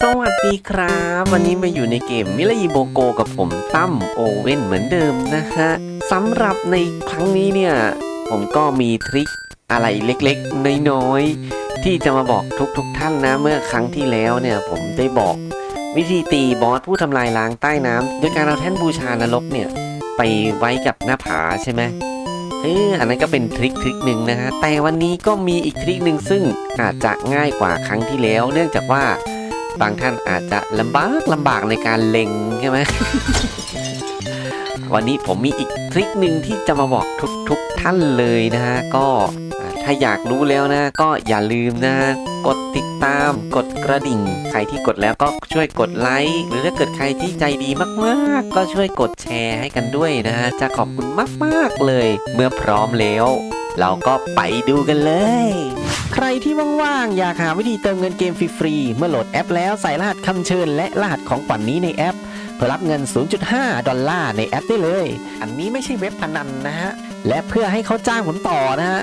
สวัสดีครับ วันนี้มาอยู่ในเกมมิล y โบโกกับผมตั้มโอเว่นเหมือนเดิมนะฮะสำหรับในครั้งนี้เนี่ย ผมก็มีทริคอะไรเล็กๆ น้อยๆ ที่จะมาบอกทุกๆทท่านนะ เมื่อครั้งที่แล้วเนี่ย ผมได้บอก วิธีตีบอสผู้ทำลายล้างใต้น้ำโดยการเอาแท่นบูชานรกเนี่ย ไปไว้กับหน้าผาใช่ไหมเอออันนั้นก็เป็นทริคทริคหนึ่งนะฮะแต่วันนี้ก็มีอีกทริคหนึ่งซึ่งอาจจะง่ายกว่าครั้งที่แล้ว เนื่องจากว่า บางท่านอาจจะลำบากลำบากในการเล็งใช่ไหม วันนี้ผมมีอีกทริคหนึ่งที่จะมาบอกทุกทุกท่านเลยนะฮะ ก็ถ้าอยากรู้แล้วนะ ก็อย่าลืมนะ กดติดตาม กดกระดิ่ง ใครที่กดแล้วก็ช่วยกดไลค์ หรือถ้าเกิดใครที่ใจดีมากๆ ก็ช่วยกดแชร์ให้กันด้วยนะฮะ จะขอบคุณมากๆเลย เมื่อพร้อมแล้ว เราก็ไปดูกันเลย ใครที่ว่างๆ อยากหาวิธีเติมเงินเกมฟรีๆ เมื่อโหลดแอปแล้วใส่รหัสคำเชิญและรหัสของขวัญนนี้ในแอป เพื่อรับเงิน 0.5 ดอลลาร์ในแอปได้เลย อันนี้ไม่ใช่เว็บพนันนะฮะ และเพื่อให้เขาจ้างผมต่อนะฮะ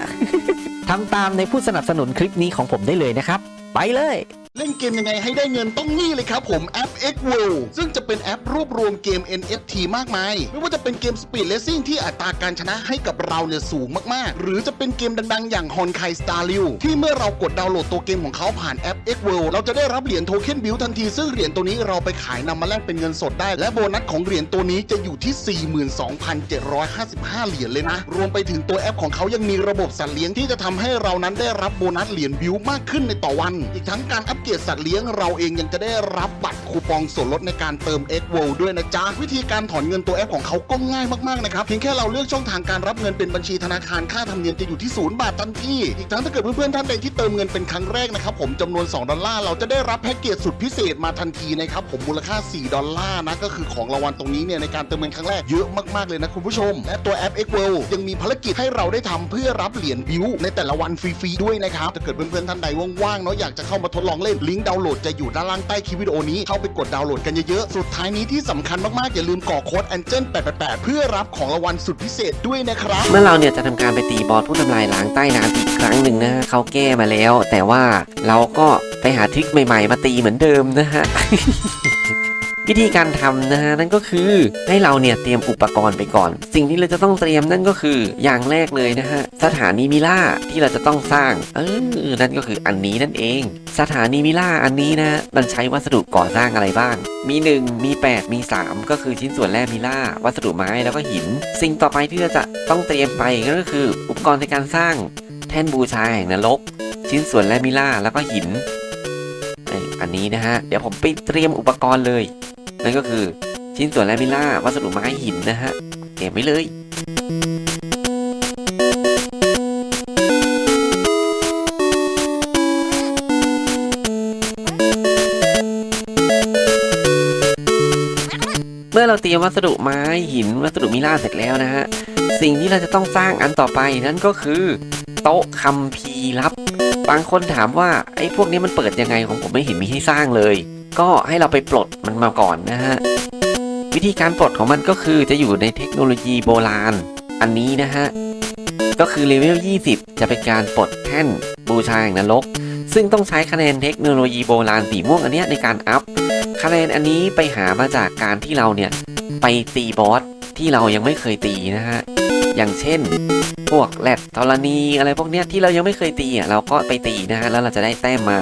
ทำตามในผู้สนับสนุนคลิปนี้ของผมได้เลยนะครับ ไปเลย เล่นเกมยังไงให้ได้เงินต้องนี่เลยครับผมแอป X World ซึ่งจะเป็นแอปรวบรวมเกม NFT มากมาย ไม่ว่าจะเป็นเกม Speed Racing ที่อัตราการชนะให้กับเราเนี่ยสูงมากๆ หรือจะเป็นเกมดังๆ อย่าง Honkai Star Rail ที่เมื่อเรากดดาวน์โหลดตัวเกมของเขาผ่านแอป X World เราจะได้รับเหรียญโทเค็นบิลทันที ซึ่งเหรียญตัวนี้เราไปขายนำมาแลกเป็นเงินสดได้ และโบนัสของเหรียญตัวนี้จะอยู่ที่ 42,755 เหรียญเลยนะ รวมไปถึงตัวแอปของเขายังมีระบบสัตว์เลี้ยงที่จะทำให้เรานั้นได้รับโบนัสเหรียญบิลมากขึ้นในต่อวัน อีกทั้งการอัปเกียรดสัตว์เลี้ยงเราเองยังจะได้รับบัตรคูปองส่วนลดในการเติม X World ด้วยนะจ๊ะ วิธีการถอนเงินตัวแอปของเขาก็ง่ายมากๆนะครับเพียงแค่เราเลือกช่องทางการรับเงินเป็นบัญชีธนาคารค่าธรรมเนียมจะอยู่ที่ศูนย์บาททันทีอีกทั้งถ้าเกิดเพื่อนๆท่านใดที่เติมเงินเป็นครั้งแรกนะครับผมจำนวน 2 ดอลลาร์เราจะได้รับแพ็กเกจสุดพิเศษมาทันทีนะครับผมมูลค่า 4 ดอลลาร์นะก็คือของรางวัลตรงนี้เนี่ยในการเติมเงินครั้งแรกเยอะมากๆเลยนะคุณผู้ชม และตัวแอป X World ยังมีภารกิจให้เราได้ทำเพื่อรับเหรียญบิวในแต่ละวันฟรีๆด้วยนะครับถ้าเกิดเพื่อนๆท่านใดว่างๆเนาะอยากจะเข้ามาทดลองเล่นลิงก์ดาวน์โหลดจะอยู่ด้านล่างใต้คลิปวิดีโอนี้เข้าไปกดดาวน์โหลดกันเยอะๆ สุดท้ายนี้ที่สำคัญมากๆ อย่าลืมกรอกโค้ด a n g e l 888 เพื่อรับของรางวัลสุดพิเศษด้วยนะครับ เมื่อเราเนี่ยจะทำการไปตีบอสผู้ทำลายล้างใต้น้ำอีกครั้งหนึ่งนะฮะเขาแก้มาแล้ว แต่ว่าเราก็ไปหาทริคใหม่ ๆ มาตีเหมือนเดิมนะฮะ วิธีการทำนะฮะนั่นก็คือให้เราเนี่ยเตรียมอุปกรณ์ไปก่อน สิ่งที่เราจะต้องเตรียมนั่นก็คืออย่างแรกเลยนะฮะสถานีมิล่าที่เราจะต้องสร้าง เออนั่นก็คืออันนี้นั่นเอง สถานีมิล่าอันนี้นะมันใช้วัสดุก่อสร้างอะไรบ้าง มี 1 มี 8 มี 3 ก็คือชิ้นส่วนแร่มิล่าวัสดุไม้แล้วก็หิน สิ่งต่อไปที่เราจะต้องเตรียมไปก็คืออุปกรณ์ในการสร้าง แท่นบูชาแห่งนรกชิ้นส่วนแร่มิล่าแล้วก็หินเอ้ยอันนี้นะฮะเดี๋ยวผมไปเตรียมอุปกรณ์เลย นั่นก็คือชิ้นส่วนแร่มิล่าวัสดุไม้หินนะฮะเตรียมไว้เลยเมื่อเราเตรียมวัสดุไม้หินวัสดุมิล่าเสร็จแล้วนะฮะ สิ่งที่เราจะต้องสร้างอันต่อไปนั่นก็คือ โต๊ะคัมภีร์ลับ บางคนถามว่าไอ้พวกนี้มันเปิดยังไงของผมไม่เห็นมีให้สร้างเลย ก็ให้เราไปปลดมันมาก่อนนะฮะ วิธีการปลดของมันก็คือจะอยู่ในเทคโนโลยีโบราณ อันนี้นะฮะ ก็คือเลเวล 20 จะเป็นการปลดแท่นบูชาแห่งนรก ซึ่งต้องใช้คะแนนเทคโนโลยีโบราณสีม่วงอันนี้ในการอัพ คะแนนอันนี้ไปหามาจากการที่เราเนี่ย ไปตีบอสที่เรายังไม่เคยตีนะฮะ อย่างเช่น พวกแรดธรณีอะไรพวกเนี้ยที่เรายังไม่เคยตีอะเราก็ไปตีนะฮะแล้วเราจะได้แต้มมา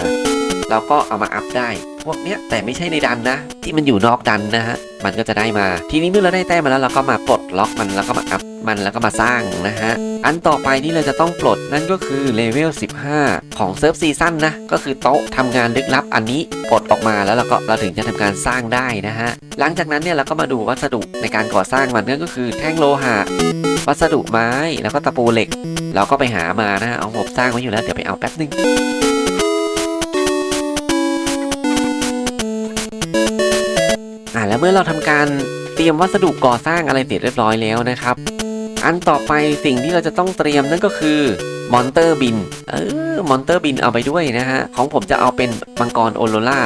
เราก็เอามาอัพได้ พวกเนี้ยแต่ไม่ใช่ในดันนะ ที่มันอยู่นอกดันนะฮะมันก็จะได้มา ทีนี้เมื่อเราได้แต้มมาแล้วเราก็มาปลดล็อกมันแล้วก็มาอัพมันแล้วก็มาสร้างนะฮะ อันต่อไปที่เราจะต้องปลดนั่นก็คือเลเวล 15 ของเซิร์ฟซีซั่นนะ ก็คือโต๊ะทำงานลึกลับอันนี้ปลดออกมาแล้วเราก็เราถึงจะทำการสร้างได้นะฮะ หลังจากนั้นเนี่ยเราก็มาดูวัสดุในการก่อสร้างมันนั่นก็คือแท่งโลหะ วัสดุไม้แล้วก็ตะปูเหล็ก เราก็ไปหามานะฮะเอาผมสร้างไว้อยู่แล้วเดี๋ยวไปเอาแป๊บนึง แล้วเมื่อเราทำการเตรียมวัสดุก่อสร้างอะไรเสร็จเรียบร้อยแล้วนะครับ อันต่อไปสิ่งที่เราจะต้องเตรียมนั่นก็คือมอนเตอร์บิน เออ มอนเตอร์บินเอาไปด้วยนะฮะ ของผมจะเอาเป็นมังกรโอโรล่า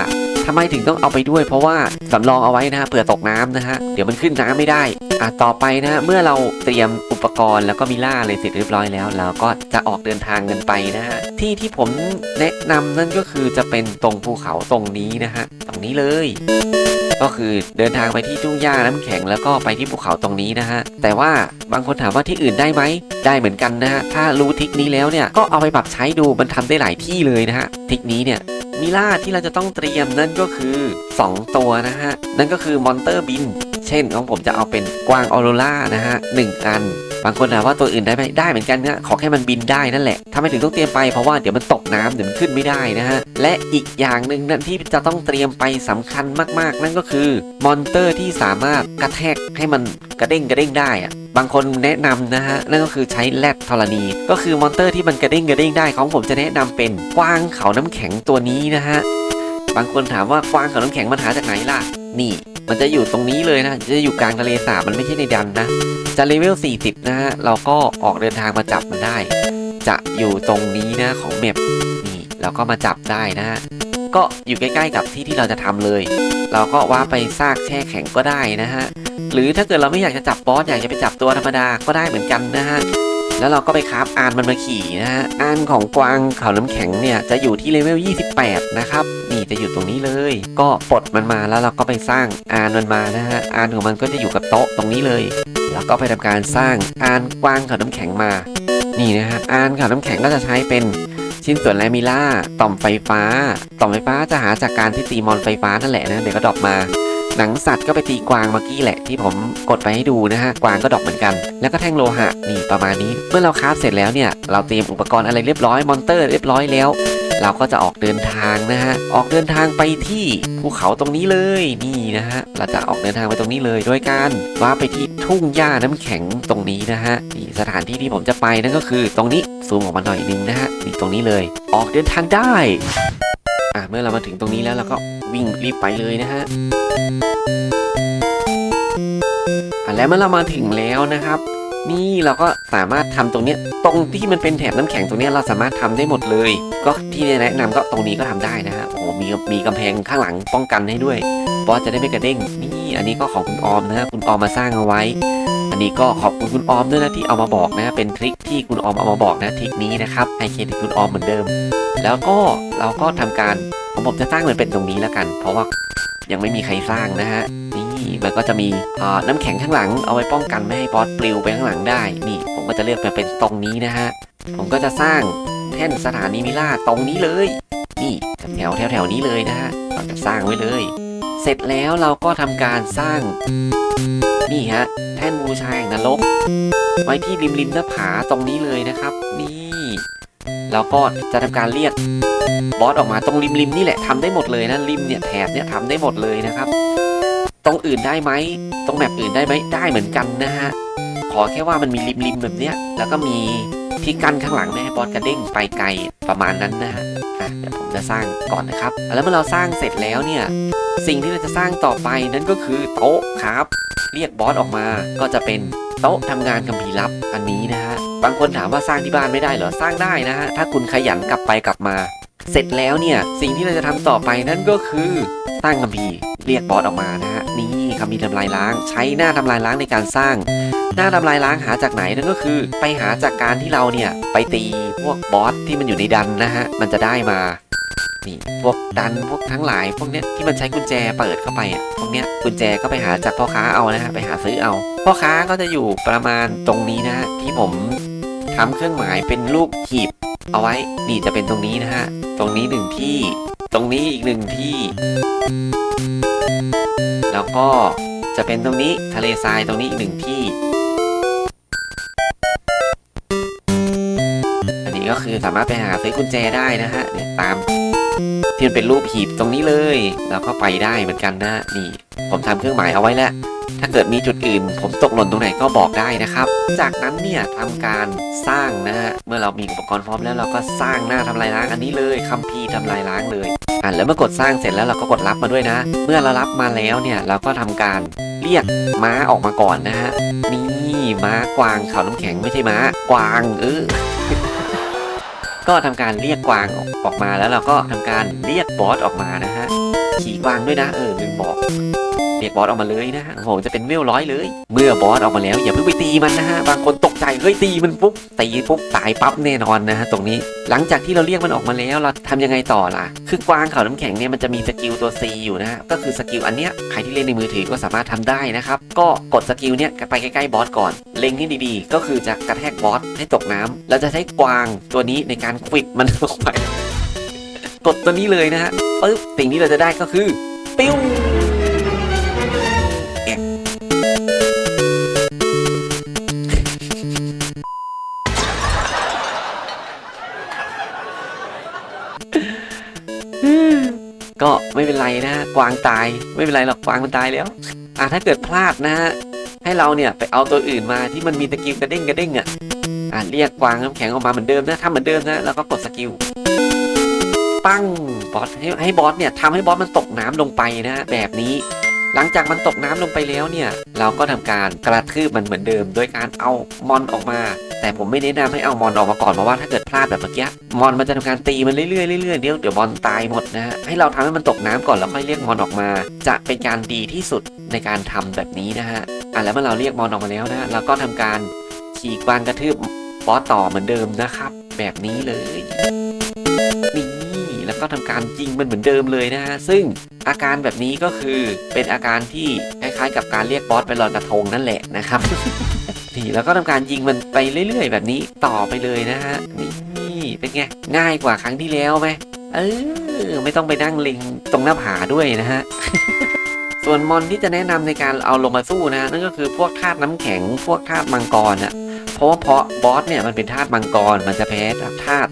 ทำไมถึงต้องเอาไปด้วย เพราะว่าสำรองเอาไว้นะฮะเผื่อตกน้ำนะฮะ เดี๋ยวมันขึ้นน้ำไม่ได้ อะต่อไปนะฮะ เมื่อเราเตรียมอุปกรณ์แล้วก็มีล่าอะไรเสร็จเรียบร้อยแล้วเราก็จะออกเดินทางกันไปนะฮะ ที่ที่ผมแนะนำนั่นก็คือจะเป็นตรงภูเขาตรงนี้นะฮะ นี้เลย ก็คือเดินทางไปที่ทุ่งหญ้าน้ำแข็งแล้วก็ไปที่ภูเขาตรงนี้นะฮะ แต่ว่าบางคนถามว่าที่อื่นได้ไหม ได้เหมือนกันนะฮะ ถ้ารู้ทริกนี้แล้วเนี่ย ก็เอาไปปรับใช้ดู มันทำได้หลายที่เลยนะฮะทริกนี้เนี่ยมิล่าที่เราจะต้องเตรียมนั่นก็คือ 2 ตัวนะฮะ นั่นก็คือมอนเตอร์บิน เช่นของผมจะเอาเป็นกวางออโรรานะฮะหนึ่งอัน บางคนถามว่าตัวอื่นได้ไหมได้เหมือนกันนะขอแค่มันบินได้นั่นแหละทำไมถึงต้องเตรียมไปเพราะว่าเดี๋ยวมันตกน้ำเดี๋ยวมันขึ้นไม่ได้นะฮะและอีกอย่างหนึ่งนั่นที่จะต้องเตรียมไปสำคัญมากๆ นั่นก็คือมอนเตอร์ที่สามารถกระแทกให้มันกระเด้งกระเด้งได้อะบางคนแนะนำนะฮะนั่นก็คือใช้แรดธรณี ก็คือมอนเตอร์ที่มันกระเด้งกระเด้งได้ของผมจะแนะนำเป็นกวางเขาน้ำแข็งตัวนี้นะฮะบางคนถามว่ากวางเขาน้ำแข็งมันหาจากไหนล่ะ นี่ มันจะอยู่ตรงนี้เลยนะ จะอยู่กลางทะเลสาบมันไม่ใช่ในดันนะ จะเลเวล 40 นะฮะ เราก็ออกเดินทางมาจับมันได้ จะอยู่ตรงนี้นะของเมปนี่เราก็มาจับได้นะฮะ ก็อยู่ใกล้ๆกับที่ที่เราจะทำเลย เราก็ว่าไปซากแช่แข็งก็ได้นะฮะ หรือถ้าเกิดเราไม่อยากจะจับบอสอยากจะไปจับตัวธรรมดาก็ได้เหมือนกันนะฮะแล้วเราก็ไปคราฟอานมันมาขี่นะฮะอานของกวางเขาน้ำแข็งเนี่ยจะอยู่ที่เลเวล 28 นะครับ นี่จะอยู่ตรงนี้เลย ก็ปลดมันมาแล้วเราก็ไปสร้างอานมันมานะฮะอานของมันก็จะอยู่กับโต๊ะตรงนี้เลย แล้วก็ไปทำการสร้างอานกวางขาน้ำแข็งมา นี่นะฮะอานขาน้ำแข็งก็จะใช้เป็นชิ้นส่วนแลมิล่าต่อมไฟฟ้า ต่อมไฟฟ้าจะหาจากการที่ตีมอนไฟฟ้านั่นแหละนะเดี๋ยวก็ดรอปมาหนังสัตว์ก็ไปตีกวางเมื่อกี้แหละที่ผมกดไปให้ดูนะฮะ กวางก็ดอปเหมือนกัน แล้วก็แท่งโลหะนี่ประมาณนี้ เมื่อเราคราฟเสร็จแล้วเนี่ย เราเตรียมอุปกรณ์อะไรเรียบร้อยมอนเตอร์เรียบร้อยแล้ว เราก็จะออกเดินทางนะฮะ ออกเดินทางไปที่ภูเขาตรงนี้เลยนี่นะฮะ เราจะออกเดินทางไปตรงนี้เลยโดยการว่าไปที่ทุ่งหญ้าน้ำแข็งตรงนี้นะฮะนี่สถานที่ที่ผมจะไปนั่นก็คือตรงนี้ซูมออกมาหน่อยนึงนะฮะนี่ตรงนี้เลย ออกเดินทางได้อะเมื่อเรามาถึงตรงนี้แล้วเราก็วิ่งรีบไปเลยนะฮะอะแล้วเมื่อเรามาถึงแล้วนะครับ นี่เราก็สามารถทำตรงเนี้ยตรงที่มันเป็นแถบน้ำแข็งตรงเนี้ยเราสามารถทำได้หมดเลย ก็ที่แนะนำก็ตรงนี้ก็ทำได้นะฮะโอ้มีมีกำแพงข้างหลังป้องกันให้ด้วยบอสจะได้ไม่กระเด้งนี่อันนี้ก็ของคุณออมนะฮะคุณออมมาสร้างเอาไว้ อันนี้ก็ขอบคุณคุณออมด้วยนะที่เอามาบอกนะเป็นทริคที่คุณออมเอามาบอกนะทริคนี้นะครับให้เครดิตคุณออมเหมือนเดิม แล้วก็เราก็ทำการผมจะสร้างเหมือนเป็นตรงนี้แล้วกัน เพราะว่ายังไม่มีใครสร้างนะฮะนี่ มันก็จะมีน้ำแข็งข้างหลังเอาไว้ป้องกันไม่ให้บอสปลิวไปข้างหลังได้ นี่ผมก็จะเลือกมาเป็นตรงนี้นะฮะ ผมก็จะสร้างแท่นสถานีมิล่าตรงนี้เลย นี่แถวแถวแถวนี้เลยนะฮะเราจะสร้างไว้เลย เสร็จแล้วเราก็ทำการสร้าง นี่ฮะแท่นบูชาแห่งนรกไว้ที่ริมริมหน้าผาตรงนี้เลยนะครับ นี่เราก็จะทำการเรียกบอสออกมาตรงริมริมนี่แหละทำได้หมดเลยนะริมเนี่ยแถบเนี่ยทำได้หมดเลยนะครับ ตรงอื่นได้ไหมตรงแมปอื่นได้ไหมได้เหมือนกันนะฮะขอแค่ว่ามันมีริมริมแบบเนี้ยแล้วก็มีที่กั้นข้างหลังไม่ให้บอสกระเด้งไปไกลประมาณนั้นนะฮะอะเดี๋ยวผมจะสร้างก่อนนะครับ แล้วเมื่อเราสร้างเสร็จแล้วเนี่ยสิ่งที่เราจะสร้างต่อไปนั่นก็คือโต๊ะครับ เรียกบอสออกมาก็จะเป็นโต๊ะทำงานคัมภีรลับอันนี้นะฮะบางคนถามว่าสร้างที่บ้านไม่ได้เหรอสร้างได้นะฮะถ้าคุณขยันกลับไปกลับมา เสร็จแล้วเนี่ยสิ่งที่เราจะทำต่อไปนั่นก็คือสร้างคัมภีร์ เรียกบอสออกมานะฮะนี่คัมภีร์ทำลายล้าง ใช้หน้าทำลายล้างในการสร้าง หน้าทำลายล้างหาจากไหนนั่นก็คือ ไปหาจากการที่เราเนี่ยไปตีพวกบอสที่มันอยู่ในดันนะฮะมันจะได้มานี่พวกดันพวกทั้งหลาย พวกเนี้ยที่มันใช้กุญแจเปิดเข้าไปอะพวกเนี้ยกุญแจก็ไปหาจากพ่อค้าเอานะฮะไปหาซื้อเอา พ่อค้าก็จะอยู่ประมาณตรงนี้นะฮะที่ผมทำเครื่องหมายเป็นรูปหีบเอาไว้นี่จะเป็นตรงนี้นะฮะตรงนี้หนึ่งที่ ตรงนี้อีกหนึ่งที่ แล้วก็จะเป็นตรงนี้ทะเลทรายตรงนี้อีกหนึ่งที่ อันนี้ก็คือสามารถไปหาซื้อกุญแจได้นะฮะเนี่ยตามที่มันเป็นรูปหีบตรงนี้เลย แล้วก็ไปได้เหมือนกันนะนี่ ผมทำเครื่องหมายเอาไว้แล้ว ถ้าเกิดมีจุดอื่นผมตกหล่นตรงไหนก็บอกได้นะครับ จากนั้นเนี่ยทำการสร้างนะฮะ เมื่อเรามีอุปกรณ์พร้อมแล้วเราก็สร้างหน้าทำลายล้างอันนี้เลยคัมภีร์ทำลายล้างเลยอะแล้วเมื่อกดสร้างเสร็จแล้วเราก็กดรับมาด้วยนะ เมื่อเรารับมาแล้วเนี่ยเราก็ทำการเรียกม้าออกมาก่อนนะฮะ นี่ม้ากวางเขาน้ำแข็งไม่ใช่ม้ากวางเออก็ทำการเรียกกวางออกออกมาแล้วเราก็ทำการเรียกบอสออกมานะฮะขี่กวางด้วยนะเออลืมบอก เรียกบอสออกมาเลยนะฮะผมจะเป็นเวลร้อยเลย เมื่อบอสออกมาแล้วอย่าเพิ่งไปตีมันนะฮะบางคนตกใจเฮ้ยตีมันปุ๊บตีปุ๊บตายปั๊บแน่นอนนะฮะตรงนี้ หลังจากที่เราเรียกมันออกมาแล้วเราทำยังไงต่อล่ะ คือกวางเขาน้ำแข็งเนี่ยมันจะมีสกิลตัว C อยู่นะฮะก็คือสกิลอันเนี้ยใครที่เล่นในมือถือก็สามารถทำได้นะครับก็กดสกิลเนี้ยไปใกล้ๆบอสก่อนเล็งให้ดีๆ ก็คือจะกระแทกบอสให้ตกน้ำแล้วจะใช้กวางตัวนี้ในการควิดมันลงไปกดตัวนี้เลยนะฮะปึ๊บสิ่งที่เราจะได้ก็คือปิ้ว ก็ไม่เป็นไรนะกวางตายไม่เป็นไรหรอกกวางมันตายแล้วอะถ้าเกิดพลาดนะฮะให้เราเนี่ยไปเอาตัวอื่นมาที่มันมีสกิลกระเด้งกระเด้งอะอะเรียกกวางน้ำแข็งออกมาเหมือนเดิมนะทำเหมือนเดิมนะแล้วก็กดสกิลปั้งบอสให้ให้บอสเนี่ยทำให้บอสมันตกน้ำลงไปนะแบบนี้ หลังจากมันตกน้ำลงไปแล้วเนี่ย เราก็ทำการกระทืบมันเหมือนเดิม โดยการเอามอนออกมา แต่ผมไม่แนะนำให้เอามอนออกมาก่อนเพราะว่าถ้าเกิดพลาดแบบเมื่อกี้มอนมันจะทำการตีมันเรื่อยๆเรื่อยๆเดี๋ยวเดี๋ยวมอนตายหมดนะฮะให้เราทำให้มันตกน้ำก่อนแล้วค่อยเรียกมอนออกมา จะเป็นการดีที่สุดในการทำแบบนี้นะฮะอะแล้วเมื่อเราเรียกมอนออกมาแล้วนะเราก็ทำการขี่กวางกระทืบบอสต่อเหมือนเดิมนะครับ แบบนี้เลย ทำการยิงมันเหมือนเดิมเลยนะฮะซึ่งอาการแบบนี้ก็คือเป็นอาการที่คล้ายๆ กับการเรียกบอสไปลอยกระทงนั่นแหละนะครับนี่แล้วก็ทำการยิงมันไปเรื่อย ๆ แบบนี้ต่อไปเลยนะฮะนี่เป็นไงง่ายกว่าครั้งที่แล้วไหมเออไม่ต้องไปนั่งลิงตรงหน้าผาด้วยนะฮะส่วนมอนที่จะแนะนำในการเอาลงมาสู้นะนั่นก็คือพวกธาตุน้ำแข็ง พวกธาตุมังกรอะเพราะว่าเพราะบอสเนี่ยมันเป็นธาตุมังกรมันจะแพ้ธาตุ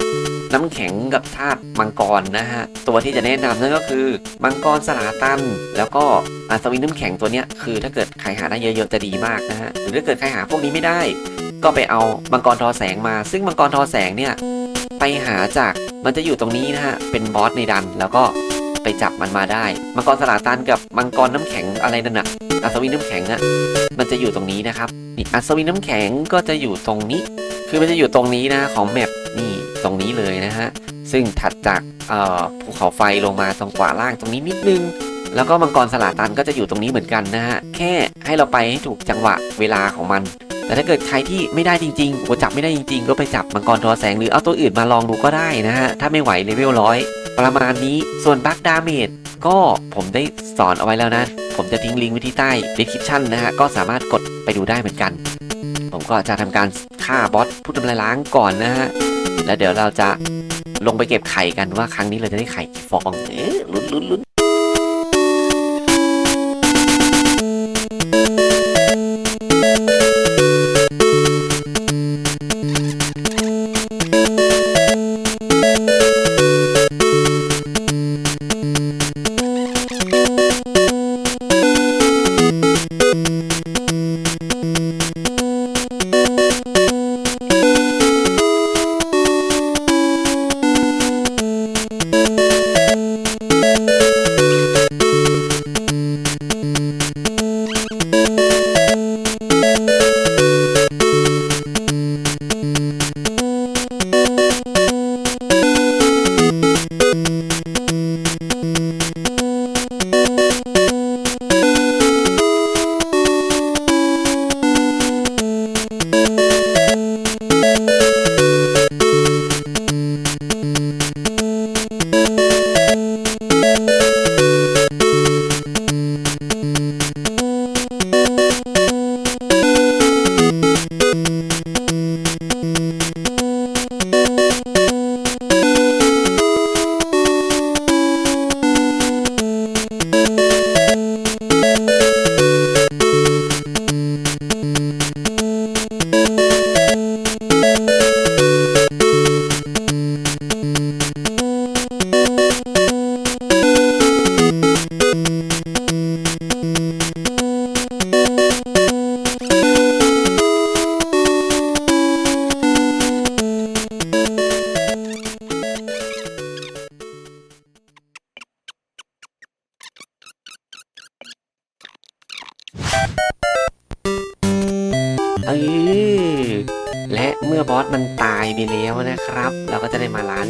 น้ำแข็งกับธาตุมังกรนะฮะ ตัวที่จะแนะนำนั่นก็คือมังกรสลาตัน แล้วก็อัศวินน้ำแข็งตัวเนี้ยคือถ้าเกิดใครหาได้เยอะๆจะดีมากนะฮะ หรือถ้าเกิดใครหาพวกนี้ไม่ได้ ก็ไปเอามังกรทอแสงมา ซึ่งมังกรทอแสงเนี่ยไปหาจากมันจะอยู่ตรงนี้นะฮะ เป็นบอสในดันแล้วก็ไปจับมันมาได้ มังกรสลาตันกับมังกรน้ำแข็งอะไรนั่นน่ะอัศวินน้ำแข็งอะมันจะอยู่ตรงนี้นะครับนี่อัศวินน้ำแข็งก็จะอยู่ตรงนี้ คือมันจะอยู่ตรงนี้นะของแมปนี่ ตรงนี้เลยนะฮะ ซึ่งถัดจากภูเขาไฟลงมาตรงขวาล่างตรงนี้นิดนึง แล้วก็มังกรสลาตันก็จะอยู่ตรงนี้เหมือนกันนะฮะ แค่ให้เราไปให้ถูกจังหวะเวลาของมัน แต่ถ้าเกิดใครที่ไม่ได้จริงๆโอ้จับไม่ได้จริง ๆ ก็ไปจับมังกรทอแสงหรือเอาตัวอื่นมาลองดูก็ได้นะฮะ ถ้าไม่ไหวเลเวลร้อยประมาณนี้ส่วนบัคดาเมจก็ผมได้สอนเอาไว้แล้วนะ ผมจะทิ้งลิงก์ไว้ที่ใต้ description นะฮะ ก็สามารถกดไปดูได้เหมือนกัน ผมก็จะทำการฆ่าบอสผู้ทำลายล้างก่อนนะฮะ แล้วเดี๋ยวเราจะลงไปเก็บไข่กันว่าครั้งนี้เราจะได้ไข่กี่ฟองเอ๊ะลุ้นลุ้นลุ้น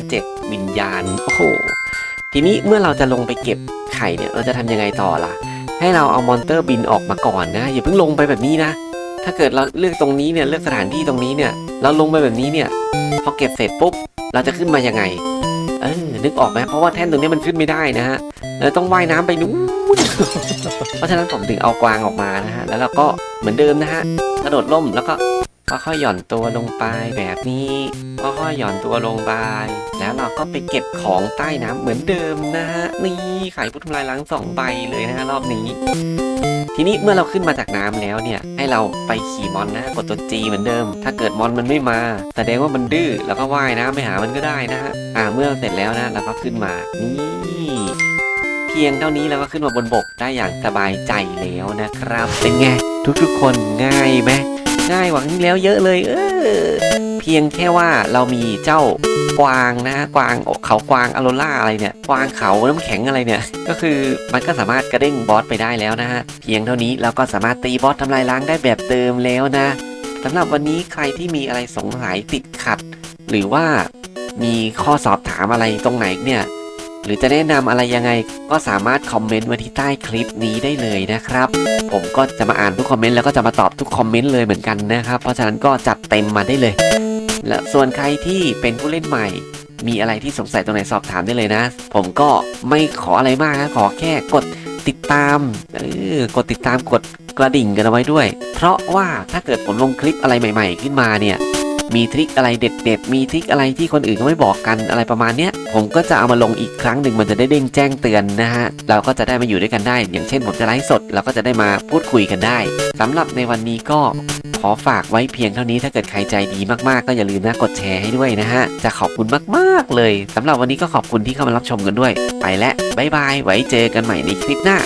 เจ็ดวิญญาณ โอ้โห ทีนี้เมื่อเราจะลงไปเก็บไข่เนี่ย เราจะทำยังไงต่อล่ะ ให้เราเอามอนเตอร์บินออกมาก่อนนะ อย่าเพิ่งลงไปแบบนี้นะ ถ้าเกิดเราเลือกตรงนี้เนี่ย เลือกสถานที่ตรงนี้เนี่ย เราลงไปแบบนี้เนี่ย พอเก็บเสร็จปุ๊บ เราจะขึ้นมายังไง เออ นึกออกไหมเพราะว่าแท่นตรงนี้มันขึ้นไม่ได้นะฮะเราต้องว่ายน้ำไปนู้นเพราะฉะนั้นผมถึงเอากวางออกมานะฮะ แล้วเราก็เหมือนเดิมนะฮะ กระโดดล่มแล้วก็ ค่อยๆหย่อนตัวลงไปแบบนี้ค่อยๆหย่อนตัวลงไปแล้วเราก็ไปเก็บของใต้น้ำเหมือนเดิมนะฮะนี่ไข่พุทธทำลายล้างสองใบเลยนะฮะรอบนี้ ทีนี้เมื่อเราขึ้นมาจากน้ำแล้วเนี่ย ให้เราไปขี่มอนนะกดตัว G เหมือนเดิม ถ้าเกิดมอนมันไม่มาแสดงว่ามันดื้อแล้วก็ว่ายน้ำไปหามันก็ได้นะฮะอ่าเมื่อเสร็จแล้วนะเราก็ขึ้นมานี่เพียงเท่านี้เราก็ขึ้นมาบนบกได้อย่างสบายใจแล้วนะครับ เป็นไง ทุกๆคนง่ายไหม ง่ายกว่าครั้งที่แล้วเยอะเลย เออ เพียงแค่ว่าเรามีเจ้ากวางนะกวางเขากวางอโรล่าอะไรเนี่ย กวางเขาน้ำแข็งอะไรเนี่ย ก็คือมันก็สามารถกระเด้งบอสไปได้แล้วนะฮะ เพียงเท่านี้เราก็สามารถตีบอสทำลายล้างได้แบบเดิมแล้วนะสำหรับวันนี้ใครที่มีอะไรสงสัยติดขัด หรือว่ามีข้อสอบถามอะไรตรงไหนเนี่ย หรือจะแนะนำอะไรยังไงก็สามารถคอมเมนต์ไว้ที่ใต้คลิปนี้ได้เลยนะครับ ผมก็จะมาอ่านทุกคอมเมนต์แล้วก็จะมาตอบทุกคอมเมนต์เลยเหมือนกันนะครับ เพราะฉะนั้นก็จัดเต็มมาได้เลย และส่วนใครที่เป็นผู้เล่นใหม่ มีอะไรที่สงสัยตรงไหนสอบถามได้เลยนะ ผมก็ไม่ขออะไรมากนะขอแค่กดติดตามเออกดติดตามกดกระดิ่งกันเอาไว้ด้วย เพราะว่าถ้าเกิดผมลงคลิปอะไรใหม่ ๆ ขึ้นมาเนี่ยมีทริคอะไรเด็ด ๆ มีทริคอะไรที่คนอื่นเขาไม่บอกกันอะไรประมาณเนี้ย ผมก็จะเอามาลงอีกครั้งหนึ่งมันจะได้เด้งแจ้งเตือนนะฮะ เราก็จะได้มาอยู่ด้วยกันได้ อย่างเช่นผมจะไลฟ์สด เราก็จะได้มาพูดคุยกันได้สำหรับในวันนี้ก็ขอฝากไว้เพียงเท่านี้ถ้าเกิดใครใจดีมากๆ ก็อย่าลืมนะกดแชร์ให้ด้วยนะฮะ จะขอบคุณมากๆเลยสำหรับวันนี้ก็ขอบคุณที่เข้ามารับชมกันด้วย ไปแล้วบ๊ายบายไว้เจอกันใหม่ในคลิปหน้า